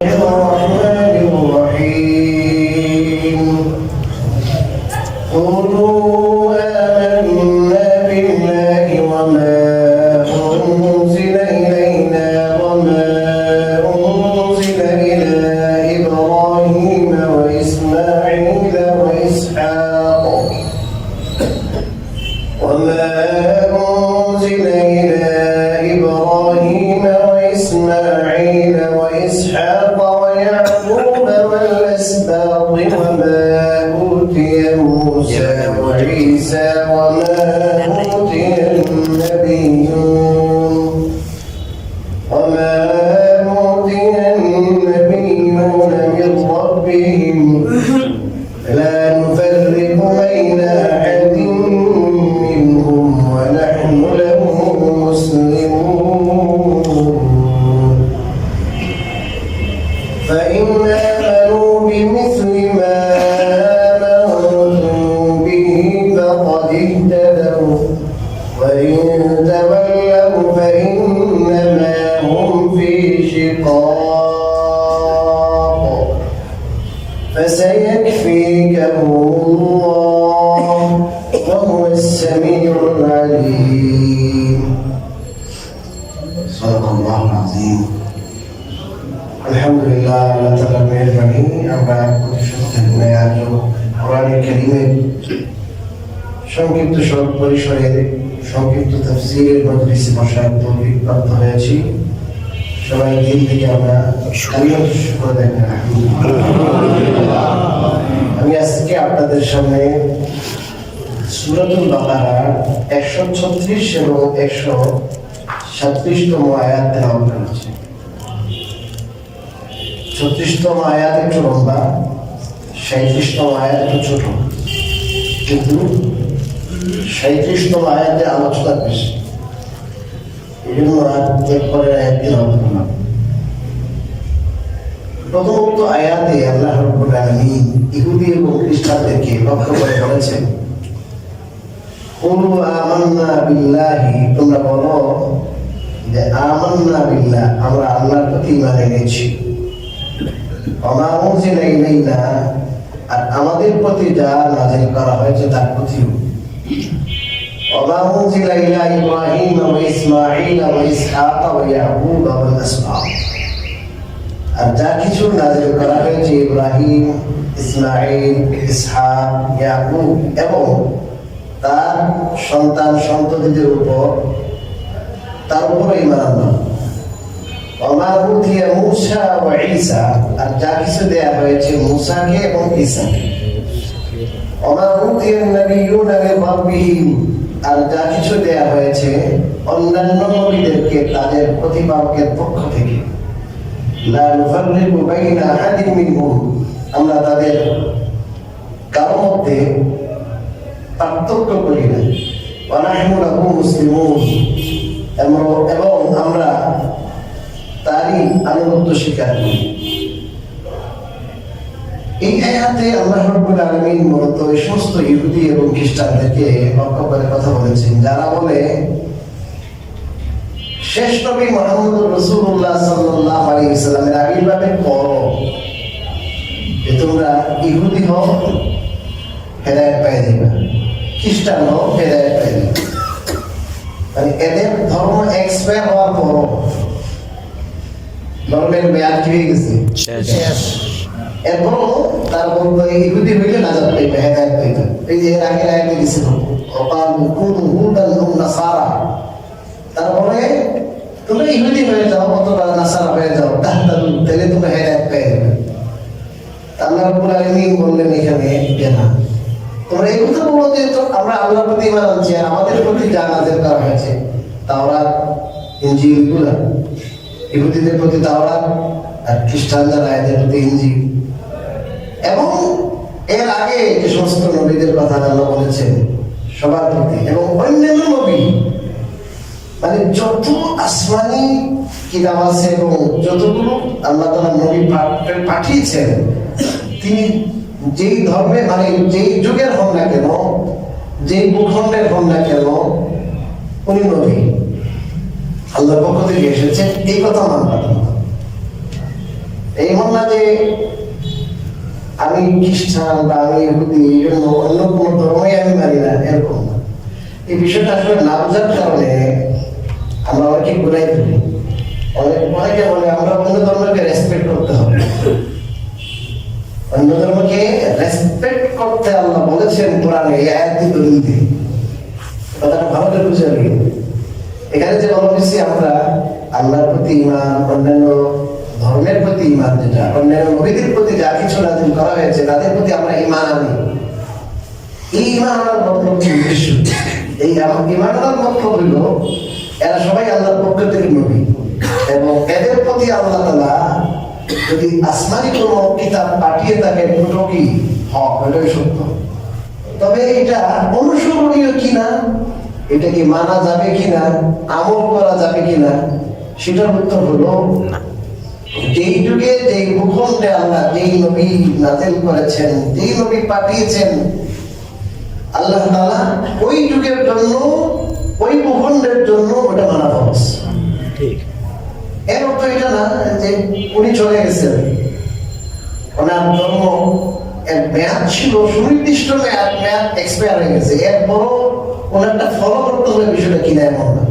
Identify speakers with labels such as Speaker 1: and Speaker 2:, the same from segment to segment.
Speaker 1: Oh. সংক্ষিপ্ত সব পরিসরে সংক্ষিপ্ত তাফসীরের মজলিসে বসার তৌফিক প্রাপ্ত হয়েছি। সবাই দিল থেকে আমরা আমি আজকে আপনাদের সামনে একশো ছত্রিশ এবং একশো সাতত্রিশতম আয়াত ছত্রিশতম আয়াত একটু লম্বা সাঁত্রিশতম আয়াত একটু ছোট। কিন্তু সাঁত্রিশতম আয়াতে আলোচনা তেলাওয়াত করলাম প্রথমত আয়াতে আল্লাহ রব্বুল আলামিন ইহুদি এবং খ্রিস্টানদেরকে লক্ষ্য করে বলেছেন, কুলু আমান্না বিল্লাহি। তোমরা বলো যে, আমান্না বিল্লাহ, আমরা আল্লাহর প্রতি ঈমান এনেছি। ইলাইনা। আর আমাদের প্রতি যা নাযিল করা হয়েছে তার প্রতিও। ওয়া ইসমাঈল ওয়া ইসহাক ওয়া ইয়াকুব ওয়া আসবাত আর যা কিছু নাজিল করা হয়েছে ইব্রাহিম ইসমাইল ইসহাক, ইয়াকুব এবং তার সন্তান সন্ততিদের উপর, তার উপর ইমান আনলাম উতিয়া মূসা ওয়া ঈসা, আর যা কিছু দেয়া হয়েছে মূসাকে এবং ঈসাকে। ওমা উতিয়া নবিয়ুনা মিন রাব্বিহিম আর যা কিছু দেয়া হয়েছে অন্যান্য নবীদেরকে, তাদের প্রতিপালকের পক্ষ থেকে। আমরা তাদের কারও মধ্যে পার্থক্য করি না এবং আমরা তারই আনুগত্য স্বীকার করি। এই আয়াতে আল্লাহ রাব্বুল আলামিন মূলত এই সমস্ত ইহুদি এবং খ্রিস্টানদেরকে লক্ষ্য করে কথা বলেছেন। যারা বলে শেষ নবী মোহাম্মদ রসুল্লাহ সাল্লাহ আলী ইসলামের আবির্ভাবের পর যে তোমরা ইহুদি হও হেদায়ত পেয়ে যাবে খ্রিস্টান হও হেদায়ত পেয়ে যাবে মানে এদের ধর্ম এক্সপায়ার হওয়ার পর ধর্মের মেয়াদ কি হয়ে গেছে? শেষ। এরপরও তার বলতো ইহুদি হইলে নাজাত পাইবে, হেদায়ত পাইবে। এই যে এর আগে আগে গেছিল অকাল কুনু হুদান হুম নাসারা। তারপরে তুমি ইহুদি হয়ে যাও অথবা নাসারা হয়ে যাও তাহলে তাহলে তুমি হেদায়ত পেয়ে যাবে। আল্লাহ রাব্বুল আলামিন বললেন এখানে, যে তোমরা এই কথা বলো যে আমরা আল্লাহর প্রতি ইমান আনছি আর আমাদের প্রতি যা নাযিল করা হয়েছে, তাওরাত, ইনজিলগুলা ইহুদিদের প্রতি তাওরাত আর খ্রিস্টান যারা এদের প্রতি ইনজিল। এবং এর আগে যে সমস্ত নবীদের কথা আল্লাহ বলেছেন সবার প্রতি, এবং অন্যান্য নবী মানে যত আসমানি কিতাব আছে এবং যতগুলো আল্লাহ তালা নবী পাঠ- পাঠিয়েছেন, তিনি যেই ধর্মে মানে যেই যুগের হন না কেন, যেই ভূখণ্ডের হন না কেন, উনি নবী। আল্লাহর পক্ষ থেকে এসেছেন, এই কথা মানবার এই মন না যে আমি খ্রিস্টান বা আমি ইহুদি, এই জন্য অন্য কোনো ধর্মই আমি মানি না, এরকম এই বিষয়টা আসলে না বোঝার কারণে আমরা অনেকে ঘুরাই ফেলি। অনেক অনেকে বলে আমরা অন্য ধর্মকে রেসপেক্ট করতে হবে। অন্য ধর্মকে রেসপেক্ট করতে আল্লাহ বলেছেন কোরআনে, এই দলিল কথাটা ভালো করে বুঝে এখানে যে বলা হয়েছে আমরা আল্লাহর প্রতি ইমান অন্যান্য ধর্মের প্রতি ইমান যেটা অন্যান্য নবীদের প্রতি যা কিছু নাজিল করা হয়েছে, তাদের প্রতি আমরা ইমান আনি। এই ইমান আনার মতলব উদ্দেশ্য? এই ইমান আনার মতলব হইল, এরা সবাই আল্লাহর পক্ষ থেকে নবী এবং এদের প্রতি আল্লাহ তালা যদি আসমানি কোন কিতাব পাঠিয়ে থাকে দুটো কি হক? এটাই সত্য। তবে এটা অনুসরণীয় কিনা? এটা কি মানা যাবে কিনা? আমল করা যাবে কিনা? সেটার উত্তর হলো যেই যুগে যেই ভূখণ্ডে আল্লাহ যেই নবী নাজিল করেছেন যেই নবী পাঠিয়েছেন আল্লাহ তাআলা ওই যুগের জন্য ওই ভূখণ্ডের জন্য ওটা মানা ফরজ। এর অর্থ এটা না যে উনি চলে গেছেন। ওনার ধর্ম এর মেয়াদ ছিল সুনির্দিষ্ট মেয়াদ মেয়াদ এক্সপায়ার হয়ে গেছে। এরপরও ওনারটা ফলো করতে হবে বিষয়টা কিনা এমন না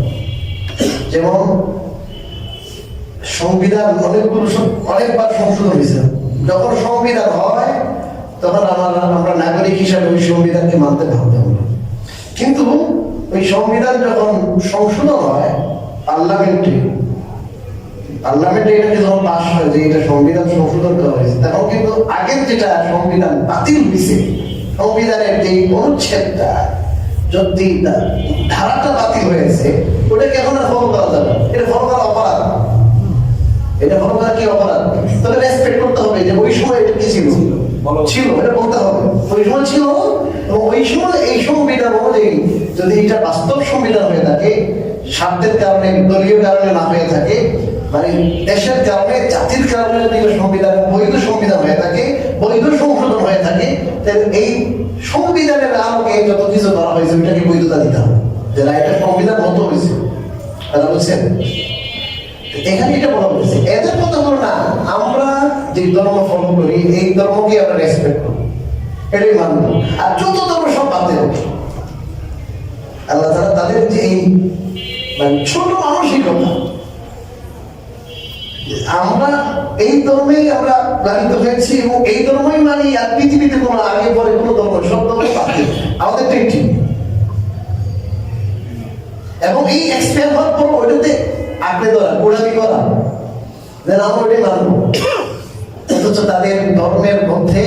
Speaker 1: যেমন সংবিধান অনেকগুলো অনেকবার সংশোধন হয়েছে। যখন সংবিধান হয়, তখন আমার আমরা নাগরিক হিসাবে ওই সংবিধানকে মানতে হব। কিন্তু ওই সংবিধান যখন সংশোধন হয়, পার্লামেন্টে পার্লামেন্টে যখন পাস হয় যে এটা সংবিধান সংশোধন করা হয়েছে, তখন কিন্তু আগের যেটা সংবিধান বাতিল হয়েছে, সংবিধানের যে অনুচ্ছেদটা যদি ধারাটা বাতিল হয়েছে, ওটাকে এখন আর ফলো করা যাবে এটা ফলো করা এটা করা কি অপরাধ? তবে রেসপেক্ট করতে হবে যে ওই সময় এটা কি ছিল? ছিল। এটা বলতে হবে। ওই সময় ছিল? এবং ওই সময় এই সংবিধান অনুযায়ী যদি এটা বাস্তব সংবিধান হয়ে থাকে স্বার্থের কারণে দলীয় কারণে না হয়ে থাকে মানে দেশের কারণে জাতির কারণে যদি সংবিধান বৈধ সংবিধান হয়ে থাকে বৈধ সংশোধন হয়ে থাকে তাহলে এই সংবিধানের আলোকে যত কিছু করা হয়েছে ওইটাকে বৈধতা দিতে হবে। যে এটা সংবিধান মতো হয়েছে। কথা বুঝছেন? এখানে এটা বলা হয়েছে। এদের কথা হলো না। আমরা যে ধর্ম ফলো করি, এই ধর্মকে আমরা রেসপেক্ট করি। এটাই মানব। আর যত ধর্ম সব বাদ দেব আল্লাহ তারা তাদের যে এই মানে ছোট মানসিকতা আমরা এই ধর্মেই আমরা লালিত হয়েছি এবং এই ধর্মই মানি, আর পৃথিবীতে কোনো আগে পরে কোনো ধর্ম, সব ধর্ম বাদ আমাদের ঠিক এবং এই এক্সপায়ার হওয়ার পর ওইটাতে আঁকড়ে ধরা গোড়ামি করা যেন আমরা ওইটাই মানবো। অথচ তাদের ধর্মের মধ্যে,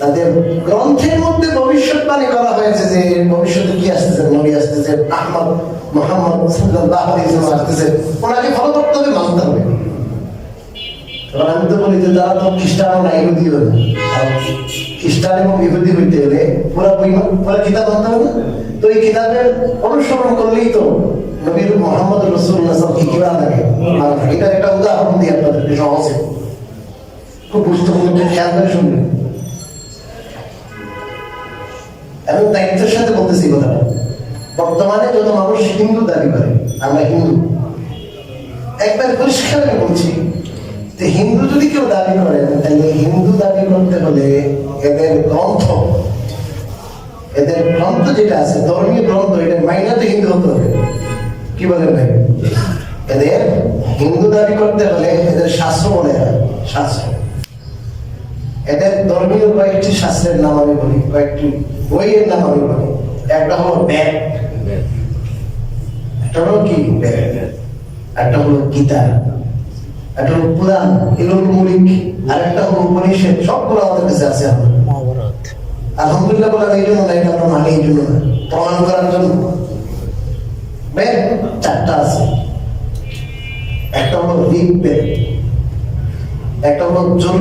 Speaker 1: তাদের গ্রন্থের মধ্যে ভবিষ্যৎবাণী করা হয়েছে যে ভবিষ্যতে কি আসতেছে? নবী আসতেছে, আহমদ মোহাম্মদ আসতেছে। ওনাকে ফলো করতে হবে, মানতে হবে। আমি তো বলি যে তারা তো খ্রিস্টান না ইহুদিও না খ্রিস্টান এবং ইহুদি হইতে গেলে পুরা পুরা কিতাব আনতে হবে? তো এই কিতাবের অনুসরণ করলেই তো নবীর মোহাম্মদ রসুল্লাহ সাল্লাম কি কিবা থাকে এটার একটা উদাহরণ দিই আপনাদেরকে সহজে খুব গুরুত্বপূর্ণ খেয়াল করে শুনবেন। এবং দায়িত্বের সাথে বলতেছি কথাটা। বর্তমানে যত মানুষ হিন্দু দাবি করে, আমরা হিন্দু। একবার পরিষ্কার বলছি, যে হিন্দু যদি কেউ দাবি করে, তাহলে হিন্দু দাবি করতে হলে এদের গ্রন্থ এদের গ্রন্থ যেটা আছে, ধর্মীয় গ্রন্থ এটা মাইনাতে হিন্দু হতে হবে। কি বলেন ভাই এদের হিন্দু দাবি করতে হলে এদের শাস্ত্র মনে হয় শাস্ত্র। এদের ধর্মীয় কয়েকটি শাস্ত্রের নাম আমি বলি কয়েকটি বইয়ের নাম আমি বলি। একটা হলো ব্যাগ একটা হলো কি? একটা হলো গীতা একটা হলো পুরাণ হলো মৌলিক আর একটা হলো উপনিষদ সবগুলো আমাদের কাছে আছে আলহামদুলিল্লাহ বলে এই জন্য না এটা আমরা মানি এই জন্য না প্রমাণ করার জন্য। বেদ চারটা আছে। একটা হলো একটা হলো একটা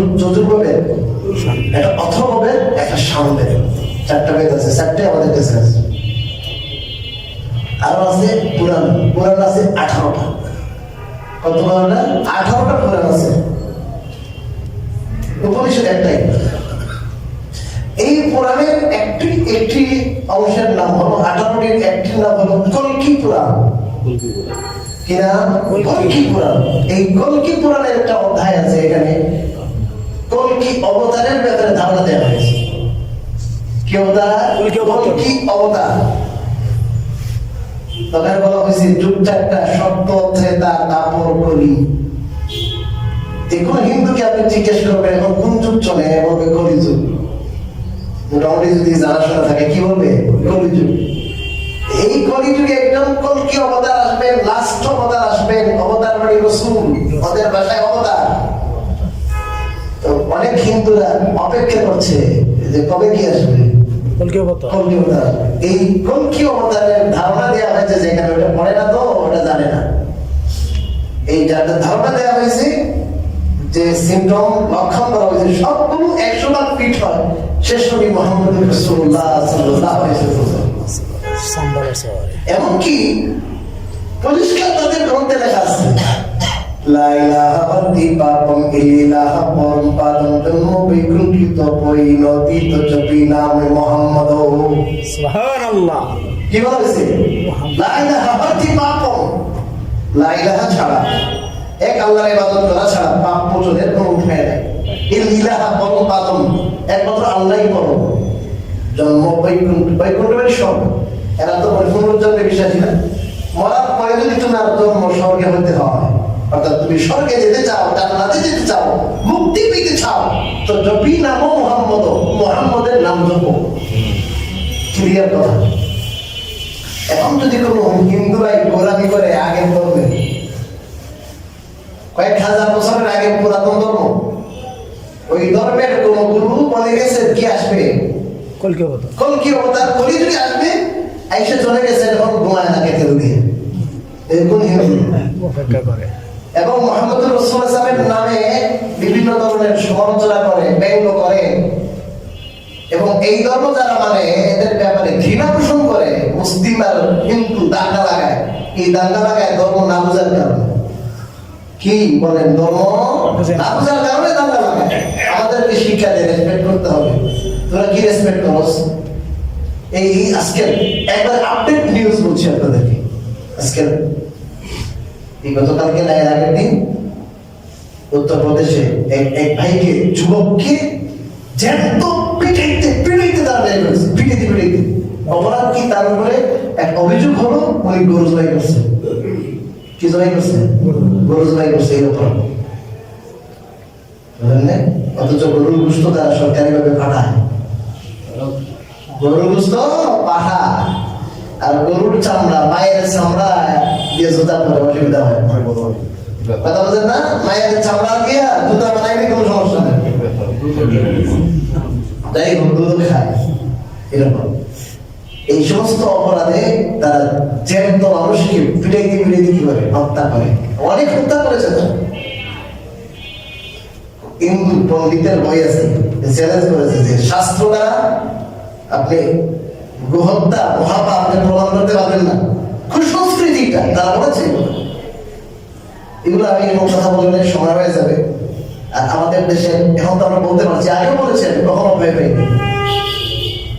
Speaker 1: একটা চারটা বেদ আছে আমাদের আছে। আরও আছে পুরাণ। পুরাণ আছে আঠারোটা। কত পুরাণটা আঠারোটা পুরাণ আছে। উপনিষদ একটাই। এই পুরাণের একটি একটি অংশের নাম হলো আঠারোটির একটি নাম হলো কলকি পুরাণ। কিনা বলা হয়েছে যুগটা একটা সত্য অর্থে তার কাপড় দেখুন হিন্দুকে আপনি জিজ্ঞেস করবেন এখন কোন যুগ চলে? এবং কলি যুগ মোটামুটি যদি জানাশোনা থাকে কি বলবে? কলি এই কলিযুগে একজন কলকি অবতার আসবেন লাস্ট অবতার আসবেন অবতার মানে রসুল ওদের ভাষায় অবতার। তো অনেক হিন্দুরা অপেক্ষা করছে যে কবে কি আসবে?
Speaker 2: কলকি অবতার।
Speaker 1: কলকি অবতার। এই কলকি অবতারের ধারণা দেওয়া হয়েছে যেখানে ওটা পড়ে না তো ওটা জানে না। এই যার ধারণা দেওয়া হয়েছে যে সিমটম লক্ষণ করা হয়েছে সবগুলো একশো বার ফিট হয়। শেষ নবী মোহাম্মদ রসুল্লাহ সাল্লাল্লাহু আলাইহি ওয়াসাল্লাম এমনকি পরিষ্কার তাদের গ্রন্থে লেখা আছে পাপম পরম পাদম জন্ম বিকৃত পরিণতিত চপি নামে মোহাম্মদ
Speaker 2: সুবহানাল্লাহ।
Speaker 1: কি বলা হয়েছে? লা পাপম লা ইলাহা ছাড়া এক আল্লাহর ইবাদত করা ছাড়া পাপ মোচনের কোনো উপায় নাই। পরম পাদম একমাত্র আল্লাহই পরম জন্ম বৈকুণ্ঠ বৈকুণ্ঠ মানে স্বর্গ এরা তো পুনর্জন্মে বিশ্বাসী না। মরার পরে যদি তোমার জন্ম স্বর্গে হতে হয় অর্থাৎ তুমি স্বর্গে যেতে চাও তার জান্নাতে যেতে চাও মুক্তি পেতে চাও তো জপি নাম মোহাম্মদ মোহাম্মদের নাম জপো। ক্লিয়ার কথা? এখন যদি কোনো হিন্দু হিন্দুরাই গোলামি করে আগে করবে কয়েক হাজার বছরের আগে পুরাতন ধর্ম ওই ধর্মের কোন গুরু বলে গেছে কি আসবে?
Speaker 2: কলকি অবতার।
Speaker 1: কলকি অবতার কলি যদি আসবে আইসে চলে গেছে এখন ঘুমায় না কেটে দিয়ে এরকম
Speaker 2: করে।
Speaker 1: এবং মোহাম্মদ রসুলের নামে বিভিন্ন ধরনের সমালোচনা করে ব্যঙ্গ করে। এবং এই ধর্ম যারা মানে এদের ব্যাপারে ঘৃণা পোষণ করে মুসলিম আর হিন্দু দাঙ্গা লাগায়। এই দাঙ্গা লাগায় ধর্ম না বোঝার কারণে। কি বলেন ধর্ম না। বোঝার কারণে দাঙ্গা লাগায়? আমাদেরকে শিক্ষা দিয়ে রেসপেক্ট করতে হবে। তোরা কি রেসপেক্ট করস এই আজকের একবার আপডেট নিউজ বলছি আপনাদেরকে। আজকের এই গতকালকে এর আগের দিন উত্তরপ্রদেশে এক এক ভাইকে, যুবককে জ্যান্ত পিটাইতে পিটাইতে তারা বের করেছে। পিটাইতে পিটাইতে। অপরাধ কি তার উপরে এক অভিযোগ হলো? উনি গরু জবাই করছে। কি জবাই করছে? গরু জবাই করছে এই অপরাধ। অথচ গরুর গুস্ত তারা সরকারিভাবে পাঠায়। গরুর গুস্ত পাঠায় আর গরুর চামড়া মায়ের চামড়া দিয়ে জুতা পরে অসুবিধা হয়। কথা বলছেন না? মায়ের চামড়া দিয়ে জুতা বানাইলে কোনো সমস্যা নেই? তাই হোক দুধ খায়। এরকম। এই সমস্ত অপরাধে তারা জ্যান্ত মানুষকে পিটাইতে পিটাইতে কি করে? হত্যা করে। অনেক হত্যা করেছে তো। হিন্দু পণ্ডিতের বই আছে চ্যালেঞ্জ করেছে যে শাস্ত্র দ্বারা আপনি গোহত্যা মহাপা আপনি প্রমাণ করতে পারবেন না। কুসংস্কৃতিটা, তারা বলেছে। এগুলো। আমি এরকম কথা বললে সময় হয়ে যাবে। আর আমাদের দেশে, এখন তো আমরা বলতে পারছি, আগেও বলেছেন কখনো ভয় পাইনি।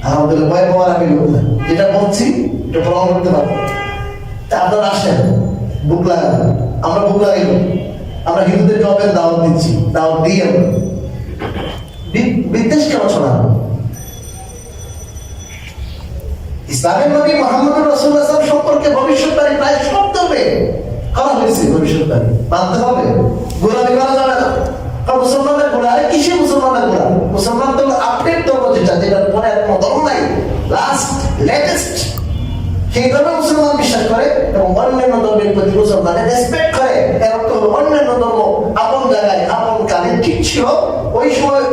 Speaker 1: আমাদের ভয় পাওয়ার আমি লোক না। যেটা বলছি, এটা প্রমাণ করতে পারব। তা আপনারা আসেন, বুক লাগান। আমরা বুক লাগাইব আমরা হিন্দুদেরকে ওপেন দাওয়াত দিচ্ছি। দাওয়াত দিই আমরা। বিদ্বেষ কেন ছড়ানো ইসলামের নবী মোহাম্মদ রসুল্লাহ সম্পর্কে ভবিষ্যৎবাণী প্রায় ধর্মে করা হয়েছে ভবিষ্যৎবাণী। মানতে হবে। গোলামি করা যাবে না। কারণ মুসলমানদের গোড়া আরে কিসে মুসলমানদের গোড়া মুসলমান তো আপডেট পরে আর কোনো নাই। লাস্ট লেটেস্ট সেই ধর্মে মুসলমান বিশ্বাস করে এবং অন্যান্য ধর্মের প্রতি মুসলমানের রেসপেক্ট করে। এর অন্যান্য ধর্ম আপন জায়গায়, আপন কালে ঠিক ছিল। ওই সময়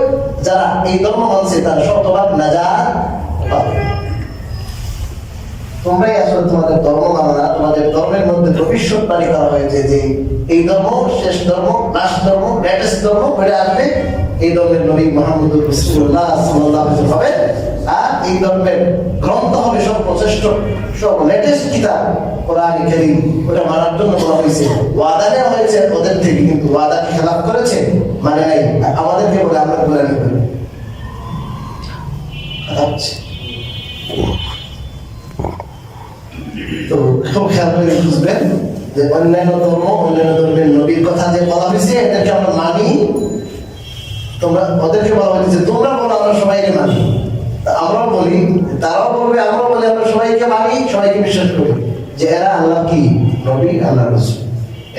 Speaker 1: যারা এই ধর্ম মানছে তারা শতভাগ না পাবে তোমরাই আসলে তোমাদের ধর্ম মানো না তোমাদের ধর্মের মধ্যে ভবিষ্যৎবাণী করা হয়েছে যে এই ধর্ম, শেষ ধর্ম, লাস্ট ধর্ম লেটেস্ট ধর্ম বেড়ে আসবে, এই ধর্মের নবী মোহাম্মদ রসুল্লাহ সাল্লাহ হবে। আর এই ধর্মের গ্রন্থ হবে সব প্রচেষ্ট সব লেটেস্ট কিতাব, কোরআন কারীম। ওটা মানার জন্য বলা হয়েছে। ওয়াদা নেওয়া হয়েছে ওদের থেকে, কিন্তু ওয়াদাকে খেলাপ করেছে? মানে নাই। আমাদেরকে বলে আমরা কোরআন করি কথা হচ্ছে বুঝবেন যে অন্যান্য ধর্ম, অন্যান্য ধর্মের নবীর কথা যে বলা হয়েছে, এটাকে আমরা মানি। তোমরা, ওদেরকে বলা হয়েছে, তোমরা বলো, আমরা সবাইকে মানি। আমরাও বলি, তারাও বলবে, আমরাও বলি, আমরা সবাইকে মানি, সবাইকে বিশ্বাস করি যে এরা আল্লাহ কি? নবী, আল্লাহ রসুল।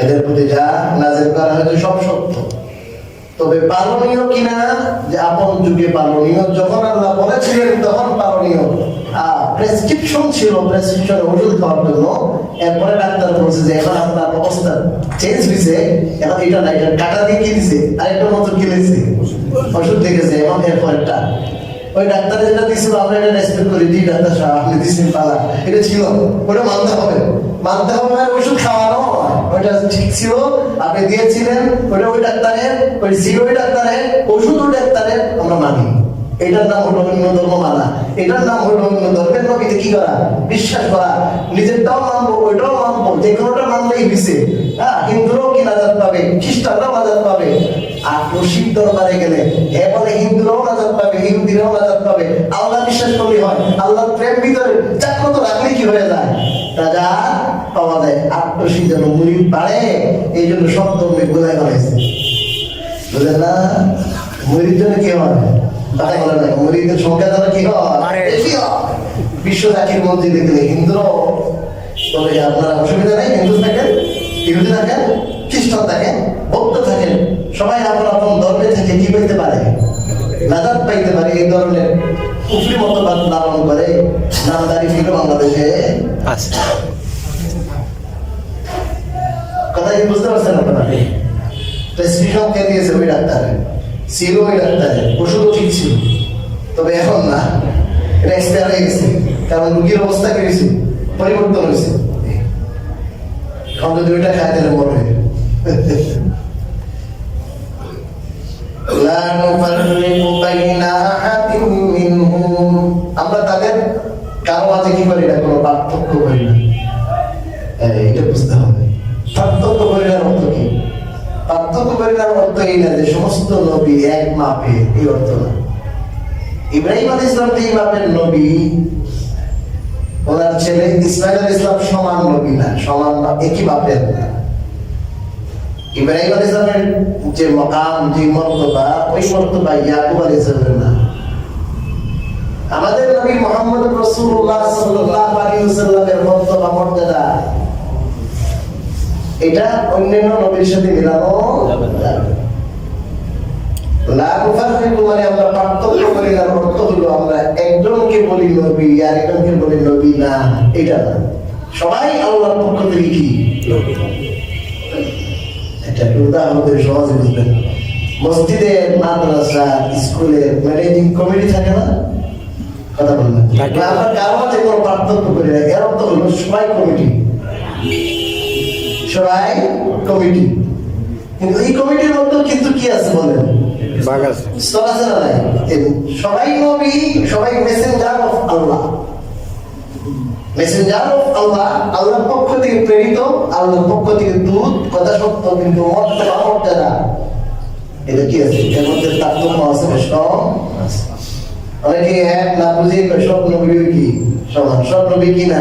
Speaker 1: এদের প্রতি যা নাজের করা হয়েছে সব সত্য। তবে পালনীয় কিনা যে আপন যুগে পালনীয়, যখন আল্লাহ বলেছিলেন, তখন পালনীয়। প্রেসক্রিপশন ছিল প্রেসক্রিপশন ওষুধ খাওয়ার জন্য। এরপরে ডাক্তার বলছে যে, এখন আপনার অবস্থা চেঞ্জ হয়েছে এখন এটা না, এটা কাটা দিয়ে কি দিছে? আরেকটা মতো কিনেছে ওষুধ দেখেছে এবং এরপরেরটা। ওই ডাক্তার যেটা দিয়েছিল আমরা এটা রেসপেক্ট করি জি ডাক্তার সাহেব, আপনি দিচ্ছেন পালা। এটা ছিল, ওটা মানতে হবে। মানতে হবে আর ওষুধ খাওয়ানো। ওইটা ঠিক ছিল, আপনি দিয়েছিলেন ওটা ওই ডাক্তারের, ওই ওই ডাক্তারের, ওষুধ ওই ডাক্তারের, আমরা মানি। এটার নাম হলো অন্য ধর্ম মানা এটার নাম হলো অন্য ধর্মের নবীতে কি করা? বিশ্বাস করা। নিজেরটাও মানবো, ওইটাও মানবো। যে কোনোটা মানলেই হয়েছে হ্যাঁ হিন্দুরাও কি নাজাত পাবে? খ্রিস্টানরাও নাজাত পাবে। আর রশিদ দরবারে গেলে, হে বলে হিন্দুরাও পাবে পাবে। আল্লাহ বিশ্বাস করলে হয়। আল্লাহ প্রেম ভিতরে চাকমতো রাখলে কি হয়ে যায়? রাজা পাওয়া যায়। আটশি যেন মুড়ি পারে এই জন্য সব ধর্মে গোলায় বানাইছে। বুঝলেন না, মুড়ির জন্য কি হয়? না সংখ্যা কি হয়? বিশ্ব জাতির মধ্যে দেখলে তবে আপনারা অসুবিধা নেই হিন্দু থাকেন ইহুদি থাকেন খ্রিস্টান থাকেন বৌদ্ধ থাকেন সবাই আপন আপন ধর্মে থেকে কি পেতে পারে? নাজাত পাইতে পারে এই ধরনের কুফরি মতবাদ লালন করে নামদারি ছিল বাংলাদেশে।
Speaker 3: আচ্ছা।
Speaker 1: কথা কি বুঝতে পারছেন আপনারা? প্রেসক্রিপশন কে দিয়েছে ওই ডাক্তারে? ছিল ওই ডাক্তারে ওষুধও ঠিক ছিল। তবে এখন না, এটা এক্সপায়ার হয়ে গেছে। কারণ রুগীর অবস্থা পরিবর্তন হয়েছে। এখন যদি ওইটা খায়, তাহলে আমরা তাদের কারও মাঝে কি করি না? কোনো পার্থক্য করি না। এটা বুঝতে হবে। করিনার অর্থ এই না যে সমস্ত নবী এক মাপে, এই অর্থ না। ইব্রাহিম আলী ইসলাম যে মাপের নবী। ওনার ছেলে ইসমাইল আলী ইসলাম সমান নবী না, সমান একই মাপের না। ইব্রাহিম আলী ইসলামের যে মকাম, যে মর্তবা, ওই মর্তবা ইয়াকুব আলী ইসলামের না। আমাদের নবী মোহাম্মদ রসুল্লাহ সাল্লাল্লাহু আলাইহি ওয়াসাল্লামের মর্তবা, মর্যাদা। এটা অন্যান্য নবীর সাথে মিলানো
Speaker 3: যাবে না।
Speaker 1: মানে আমরা পার্থক্য করি না অর্থ হলো আমরা একজনকে বলি নবী আর একজনকে বলি নবী না এটা না। সবাই আল্লাহর পক্ষ থেকে কি? এটা উদাহরণ সহজে বুঝবেন। মসজিদে মাদ্রাসা স্কুলে ম্যানেজিং কমিটি থাকে না? কথা বলবেন আমরা কারও মাঝে কোনো পার্থক্য করি না। এর অর্থ হলো সবাই কমিটি। সবাই কমিটি। কিন্তু এই কমিটির মধ্যে কিন্তু কি আছে বলেন?
Speaker 2: আছে।
Speaker 1: নাই? সবাই নবী সবাই messenger of Allah messenger of Allah আল্লাহর পক্ষ থেকে প্রেরিত আল্লাহর পক্ষ থেকে দূত কথা সত্য কিন্তু মর্যাদা মর্যাদা এটা কি আছে? এর মধ্যে তারতম্য আছে কম অনেকে এক না বুঝে কয় সব নবী কি? সমান সব নবী কি না?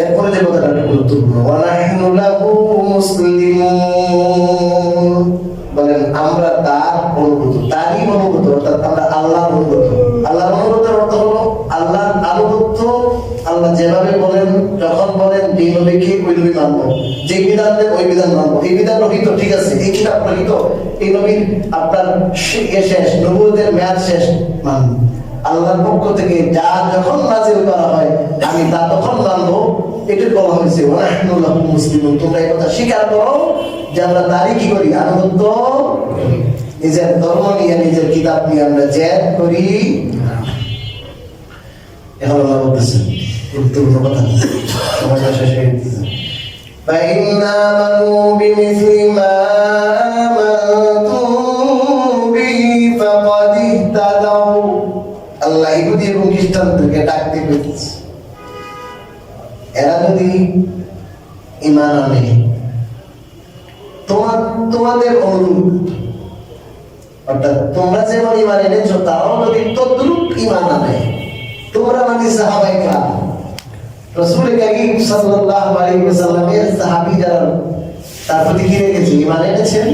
Speaker 1: এরপরে যে কথাটা গুরুত্বপূর্ণ বলেন, আমরা তার অনুগত, তারই অনুগত, অর্থাৎ আমরা আল্লাহর অনুগত। আল্লাহর অনুগতের অর্থ আল্লাহর আনুগত্য, আল্লাহ যেভাবে বলেন, যখন বলেন ওই নবী মানবো। যে বিধান দেন ওই বিধান মানবো। এই বিধান রহিত, ঠিক আছে, এই কিতাব রহিত, এই নবীর আপনার শেষ, নবুয়তের মেয়াদ শেষ, মানবো। আল্লাহর পক্ষ থেকে যা যখন নাজিল করা হয়, আমি তা তখন মানবো। এটা বলা হয়েছে ওয়ানাহনু লাহু মুসলিমুন তোমরা এই কথা স্বীকার করো যে আমরা তারই কি করি আনুগত্য করি। নিজের ধর্ম নিয়ে নিজের কিতাব নিয়ে আমরা জ্যাদ করি এখন আল্লাহ বলতেছেন গুরুত্বপূর্ণ কথা সময়টা শেষ হয়ে গেছে فإن آمنوا بمثل ما آمنتم به فقد اهتدوا ইহুদি এবং খ্রিস্টানদেরকে ডাকতে পেরেছে এরা যদি ইমান আনে, তোমার তোমাদের অনুরূপ। অর্থাৎ তোমরা যেমন ইমান এনেছো, তারাও যদি তদ্রূপ ইমান আনে, তোমরা মানে সাহাবাই কাম রসুল সাল্লাল্লাহু আলাইহি ওয়াসাল্লামের সাহাবী যারা, তার প্রতি কি রেখেছে? ইমান এনেছেন?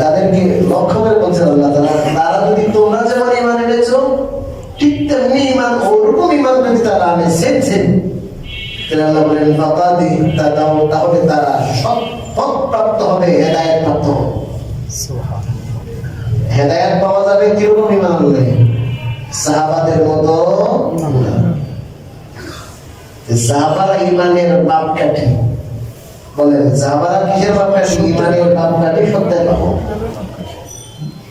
Speaker 1: তাদেরকে লক্ষ্য করে বলছেন আল্লাহ তাআলা, তারা যদি তোমরা যেমন ইমান এনেছো, ঠিক তেমনি ইমান, ওরকম ইমান যদি তারা আনে আল্লাহ বলেন ফাকাদি তাদাও তাহলে তারা সৎ পথ প্রাপ্ত হবে হেদায়েত প্রাপ্ত হবে। হেদায়েত পাওয়া যাবে কীরকম ইমান আনলে সাহাবাদের মতো যে সাহাবারা ইমানের বাপ কাঠি বলেন সাহাবারা কিসের বাপ কাঠি ইমানের বাপ কাঠি সত্যের বাপ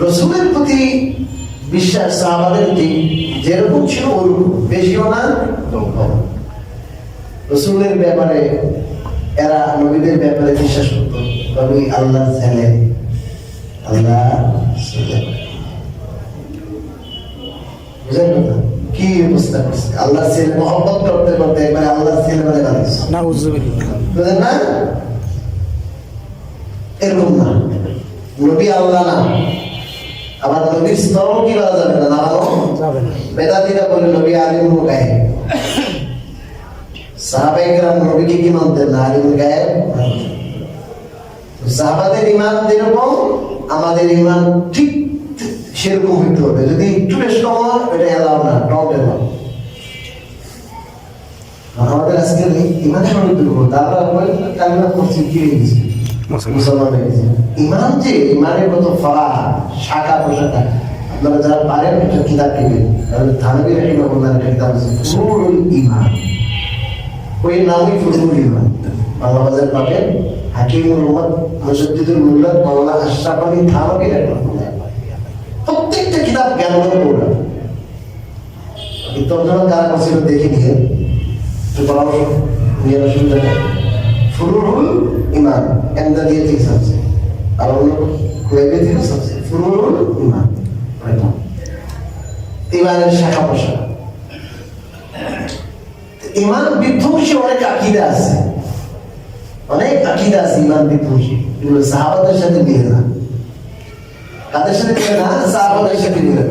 Speaker 1: রসুলের প্রতি বিশ্বাস সাহাবাদের যেরকম ছিল ওরকম বেশিও না রসুলের ব্যাপারে এরা নবীদের ব্যাপারে বিশ্বাস করত নবী আল্লাহ ছেলে আল্লাহ বুঝলেন কি অবস্থা করছে? আল্লাহ ছেলে মহব্বত করতে করতে একবারে আল্লাহ ছেলে মানে বানিয়েছে।
Speaker 2: নাউজুবিল্লাহ।
Speaker 1: বুঝলেন না? এরকম না। নবী আল্লাহ না। আবার নবীর স্তর কি বলা যাবে না? নামানো
Speaker 2: যাবে না।
Speaker 1: বেদাতিরা বলে নবী আলিমুল গায়েব। সাহাবাই কেরাম নবীকে কি মানতেন না? আলিমুল গায়েব? তো সাহাবাদের ইমান যেরকম আমাদের ইমান ঠিক সেরকম হইতে হবে। যদি একটু বেশ কম হয় এটা এলাও না টপ এলাও আমাদের আজকে ইমানের অনেক দুর্বল তারপর আমরা কালিমা করছি কি হয়ে গেছে মুসলমান হয়ে গেছে। ইমান যে ইমানের কত ফলা শাখা প্রশাখা আপনারা যারা পারেন একটা কিতাব কিনবেন তাহলে থানবী রহিমাহুল্লাহ একটা কিতাব আছে ফুরুল ইমান। ওই নামই ফুরুল ইমান। বাংলা বাজার পাবেন হাকিমুল উম্মত মুজাদ্দিদুল মুল্লাহ মাওলানা আশরাফ আলী থানবী প্রত্যেকটা কিতাব জ্ঞানগত এই তর্জমা কারা করছিল দেখে নিয়ে। পরামর্শ নিয়ে অসুবিধা নেই ফুরুল ইমান। এন্দা দিয়ে আছে আর অন্য ওয়েবে থেকে ফুরুল ইমান। ইমানের শাখা পোশাখা ইমান বিধ্বংসী অনেক আকিদা আছে। অনেক আকিদা আছে ইমান বিধ্বংসী। এগুলো সাহাবাদের সাথে মিলে না। কাদের সাথে মিলে না? সাহাবাদের সাথে মিলে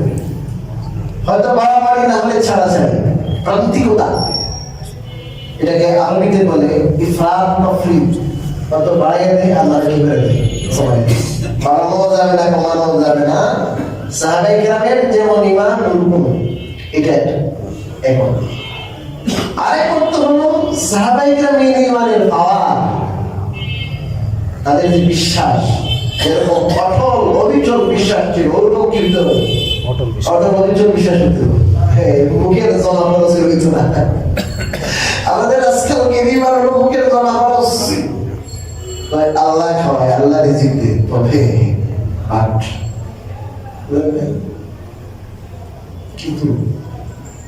Speaker 1: হয়তো বাড়াবাড়ি না হলে ছাড়া ছাড়ি প্রান্তিকতা। এটাকে আরবিতে বলে ইফরাত তফরিদ। কত বাড়াইয়া দেয় আল্লাহ করে দেয় সবাই। বাড়ানো যাবে না কমানো যাবে না। সাহাবাই গ্রামের যেমন ইমান ওরকম। এটা আরেক অর্থ হলো সাহাবাই গ্রামের ইমানের পাওয়া তাদের যে বিশ্বাস যেরকম অটল অবিচল বিশ্বাস ছিল ওরকম কিন্তু
Speaker 2: অটল
Speaker 1: অবিচল বিশ্বাস হতো হ্যাঁ মুখের না। আমাদের আজকাল হলো মুখের জমা খরচ। তাই আল্লাহ খাওয়ায় আল্লাহ রিজিক তবে আট। কিন্তু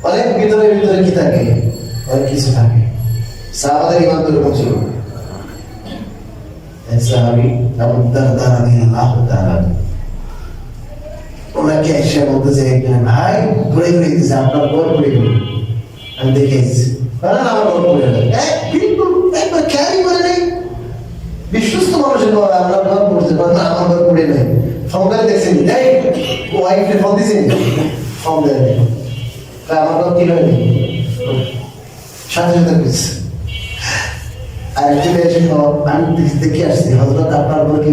Speaker 1: অনেক ভিতরে ভিতরে কি থাকে? অনেক কিছু থাকে। সাহাবাদের ইমান তো এরকম ছিল সাহাবী ওনাকে এসে বলতেছে, ভাই, ঘুরে ঘুরে আপনার বর ঘুরে ঘুরে। আমি দেখে আমার ঘুরে বিলকুল একবার খেয়ালই করে নেই বিশ্বস্ত মানুষের বর আপনার বর পড়ছে না আমার ঘুরে নেই ফোন করে দেখছেন এই ওয়াইফে ফোন দিছেন ফোন দেয় নাই। তা আমার বর কি হয়নি সাথে সাথে আর একজন এসে আমি দেখে- আসছি হজরত আপনার বর কি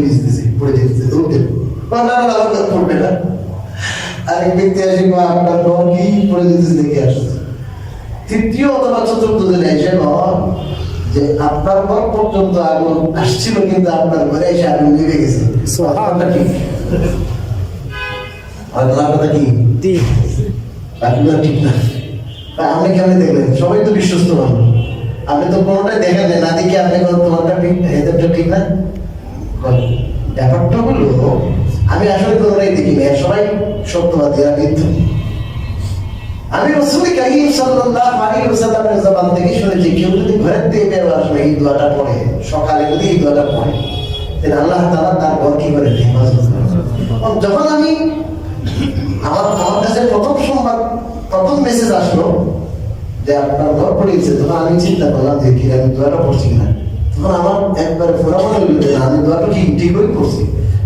Speaker 1: পড়ে যেতেছে দৌড়তে না না আমার বর পড়বে না ব্যক্তি আপনার বর কি পড়ে যেতেছে দেখে আসছে তৃতীয় অথবা চতুর্থ দিন এসে যে আপনার পর পর্যন্ত আগুন আসছিল কিন্তু আপনার ঘরে এসে আগুন গেছে। কি? ঠিক না। আপনি কেমন দেখলেন? সবাই তো বিশ্বস্ত মানুষ। আপনি তো কোনোটাই দেখেন না দেখে আপনি কোনো তোমারটা ঠিক এদেরটা ঠিক না? ব্যাপারটা হলো আমি আসলে কোনোটাই দেখি না সবাই সত্যবাদী আর মিথ্যু। আমি রসুল কারিম সাল্লাল্লাহু আলাইহি ওয়াসাল্লামের জবান থেকে শুনেছি, কেউ যদি ঘরের বের হওয়ার সময় এই দোয়াটা পড়ে, সকালে যদি এই দোয়াটা পড়ে, তাহলে আল্লাহ তাআলা তার ঘর কি করে যখন আমি আমার আমার কাছে প্রথম সংবাদ, প্রথম মেসেজ আসলো যে আপনার ঘর পড়ে তখন আমি চিন্তা করলাম যে কি, আমি দোয়াটা পড়ছি কিনা? তখন আমার একবার ফোনা মনে হইল আমি দোয়াটা ঠিক ঠিকই পড়ছি তো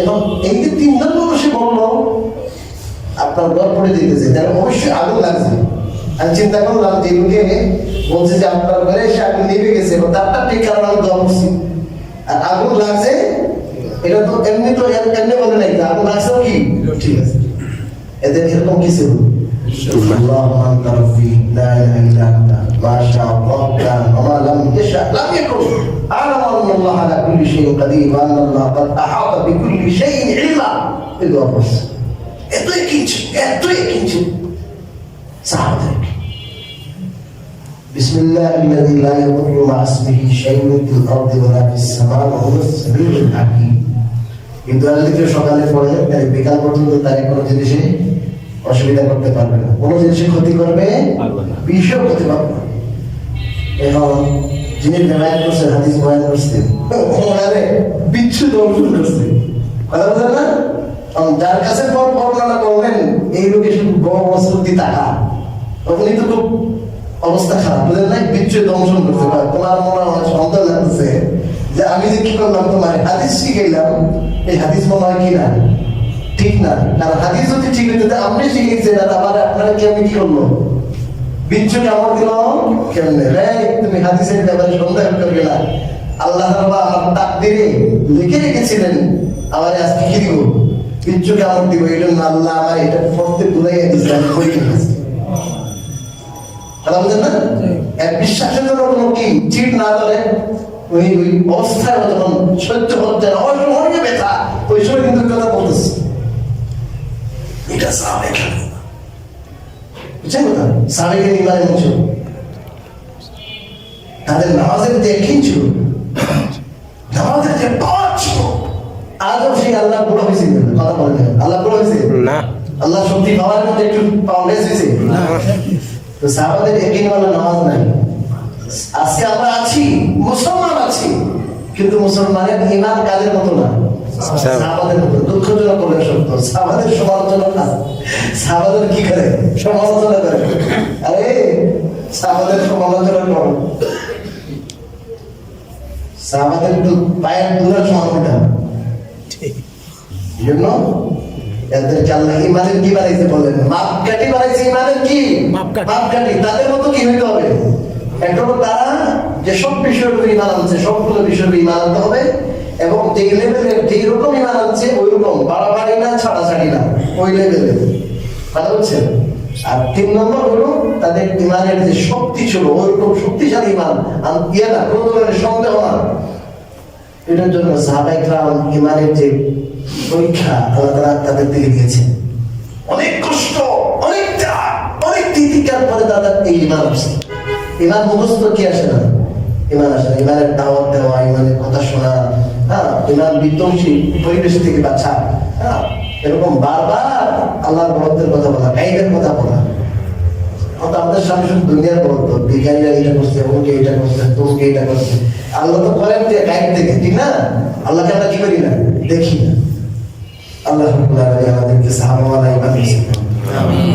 Speaker 1: এবং এই যে আপনার ঘর আগুন লাগছে। আমি চিন্তা করলাম বলছে যে আপনার ঘরে আগুন নেমে গেছে এবং আর আগুন লাগছে এটা তো এমনি বলে নাই আগুন লাগছে কি? ঠিক আছে। এদের এরকম কিছু। সুবহানাল্লাহ انت ما شاء الله كان وما لم يشاء لم يكن اعلم ان الله على كل شيء قدير وان الله قد احاط بكل شيء علما اذا بس এতই কিনছে এতই কিনছে সাহাবাদের بسم الله الذي لا يضر مع اسمه شيء في الارض ولا في السماء وهو السميع العليم কিন্তু আজকে সকালে পড়ে তাই বিকাল পর্যন্ত তার কোনো জিনিসে অসুবিধা করতে পারবে না কোনো জিনিসে ক্ষতি করবে
Speaker 2: পারবে না।
Speaker 1: বিষয় ক্ষতি পারবে না এখন যিনি বেমায় করছে হাদিস বয়ান করছে ওনারে বিচ্ছু দর্শন করছে কথা বলছেন না? যার কাছে পর বর্ণনা করবেন এই লোকে শুধু বড় বস্তুতি টাকা তখনই তো খুব অবস্থা খারাপ, বুঝলেন না? বিচ্ছু দংশন করছে বা তোমার মনে হয় সন্দেহ লাগতেছে যে আমি যে কি করলাম, তোমার হাদিস শিখাইলাম, এই হাদিস মনে হয় কি না? ঠিক না। কারণ হাদিস যদি ঠিক হইতে, আপনি শিখেছেন আর আমার আপনারা কি আমি কি করল বিচ্ছু কামড় দিল কেমনে? রে তুমি হাদিসের ব্যাপারে সন্দেহ করবে না। আল্লাহ তাআলা আমার তাকদিরে লিখে রেখেছিলেন আমার আজকে কি দিব? বিচ্ছু কামড় দিব এই জন্য আল্লাহ আমার এটা পড়তে ভুলাই দিয়েছে আমি পড়ে গেছি কথা বুঝেন না? এক বিশ্বাসের জন্য কোনো কি? চিট না ধরে ওই ওই অবস্থায় যখন সহ্য হচ্ছে না ব্যথা ওই সময় কিন্তু কথা বলতেছে। এটা সাবেক বুঝছেন কথা? ইমানের ছিল তাদের নামাজের যে নামাজের যে পাওয়ার ছিল আজও সেই আল্লাহ বুড়ো হয়েছে। কথা বলে আল্লাহ বুড়ো হয়েছে?
Speaker 2: না।
Speaker 1: আল্লাহ শক্তি পাওয়ার মধ্যে একটু হয়েছে? তো সাহাবাদের নামাজ নাই। আজকে আমরা আছি মুসলমান আছি কিন্তু মুসলমানের ইমান কাজের মতো না? দুঃখজনক করলে সত্য সাহাবাদের সমালোচনা না। সাহাবাদের কি করে? সমালোচনা করে। আরে সাহাবাদের সমালোচনা করো। সাহাবাদের দু- পায়ের দূরের সমালোচনা। You এদেরকে আল্লাহ ইমানের কি বানাইছে বলেন? মাপকাঠি বানাইছে ইমানের কি?
Speaker 2: মাপকাঠি।
Speaker 1: মাপকাঠি। তাদের মতো কি হইতে হবে? একটা তারা যে সব বিষয়ের উপর ইমান আনছে সবগুলো বিষয়ের উপর ইমান আনতে হবে। এবং যেই লেভেলের যেই রকম ইমান আনছে ওই রকম বাড়াবাড়ি না, ছাড়াছাড়ি না, ওই লেভেলে কথা বলছেন আর তিন নম্বর হলো তাদের ইমানের যে শক্তি ছিল, ওইরকম শক্তিশালী ইমান। ইয়ে না, কোনো ধরনের সন্দেহ না এটার জন্য সাহাবাই ক্রাম ইমানের যে পরীক্ষা আল্লাহ তাআলা তাদের দিকে দিয়েছেন। অনেক কষ্ট, অনেক অনেক তিতিকার পরে তাদের এই ইমান আসছে। ইমান মুখস্থ কি আসে না? ইমান আসে না ইমানের দাওয়াত দেওয়া ইমানের কথা শোনা হ্যাঁ ইমান বিধ্বংসী পরিবেশ থেকে বাঁচা হ্যাঁ এরকম বারবার আল্লাহর বরত্বের কথা বলা গাইবের কথা বলা। আমাদের সামনে শুধু দুনিয়ার বলতো বিজ্ঞানীরা এটা করছে অমুকে এটা করছে তমুকে এটা করছে। আল্লাহ তো করেন যে গাইড থেকে ঠিক না? আল্লাহকে আমরা কি করি না? দেখি না। আল্লাহ আমাদেরকে ইমান আমিন।